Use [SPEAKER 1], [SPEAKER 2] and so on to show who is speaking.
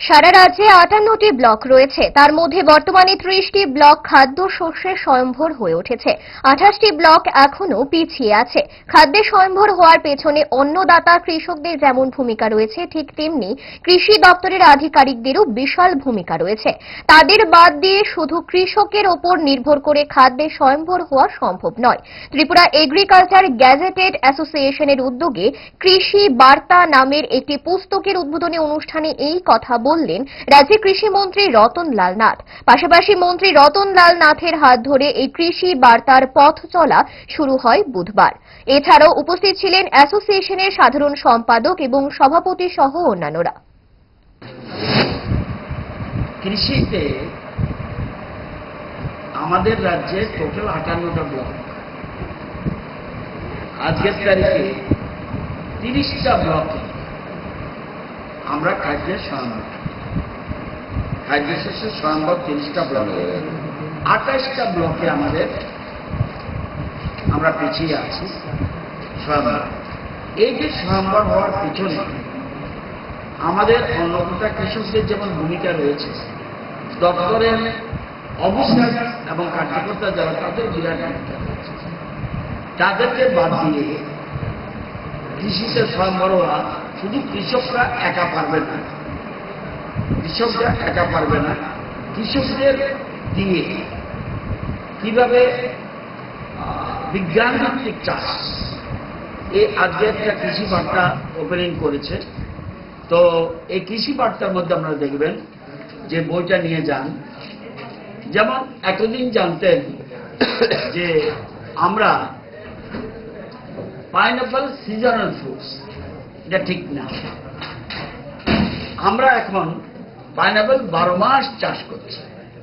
[SPEAKER 1] সারা রাজ্যে আটান্নটি ব্লক রয়েছে। তার মধ্যে বর্তমানে ত্রিশটি ব্লক খাদ্য শস্যে স্বয়ংভর হয়ে উঠেছে। আঠাশটি ব্লক এখনও পিছিয়ে আছে। খাদ্যে স্বয়ংভর হওয়ার পেছনে অন্নদাতা কৃষকদের যেমন ভূমিকা রয়েছে, ঠিক তেমনি কৃষি দপ্তরের আধিকারিকদেরও বিশাল ভূমিকা রয়েছে। তাদের বাদ দিয়ে শুধু কৃষকের ওপর নির্ভর করে খাদ্যে স্বয়ংভর হওয়া সম্ভব নয়। ত্রিপুরা এগ্রিকালচার গ্যাজেটেড অ্যাসোসিয়েশনের উদ্যোগে কৃষি বার্তা নামের একটি পুস্তকের উদ্বোধনী অনুষ্ঠানে এই কথা বললেন, রাজ্যের কৃষিমন্ত্রী রতন লাল নাথ। পাশাপাশি মন্ত্রী রতন লাল নাথের হাত ধরে এই কৃষি বার্তার পথ চলা শুরু হয় বুধবার। এছাড়াও উপস্থিত ছিলেন অ্যাসোসিয়েশনের সাধারণ সম্পাদক এবং সভাপতি সহ অন্যান্যরা।
[SPEAKER 2] কৃষিতে আমাদের রাজ্যে টোটাল আটান্নটা ব্লক। আজকের তারিখে তিরিশটা ব্লকে আমরা খাদ্যের স্বয়ম্বর খাদ্য শস্যের স্বয়ম্বর তিরিশটা ব্লকে আঠাশটা ব্লকে আমাদের আমরা পিছিয়ে আছি স্বয়ম্বর এই যে স্বয়ম্বর হওয়ার পিছনে আমাদের অন্নদাতা কৃষকদের যেমন ভূমিকা রয়েছে, দপ্তরের অবস্থান এবং কার্যকর্তা যারা, তাদের বিরাট ভূমিকা রয়েছে। তাদেরকে বাদ দিয়ে কৃষিতে স্বয়ংবর হওয়া শুধু কৃষকরা একা পারবে না। কৃষকরা একা পারবে না। কৃষকদের দিয়ে কীভাবে বিজ্ঞান ভিত্তিক চাষ। এই আজকে একটা কৃষি বার্তা ওপেনিং করেছে। তো এই কৃষি বার্তার মধ্যে আপনারা দেখবেন যে বইটা নিয়ে যান। যেমন এতদিন জানতেন যে আমরা পাইনাপল সিজনাল ফ্রুটস এটা ঠিক না। আমরা এখন পাইনাপেল বারো মাস চাষ করছি।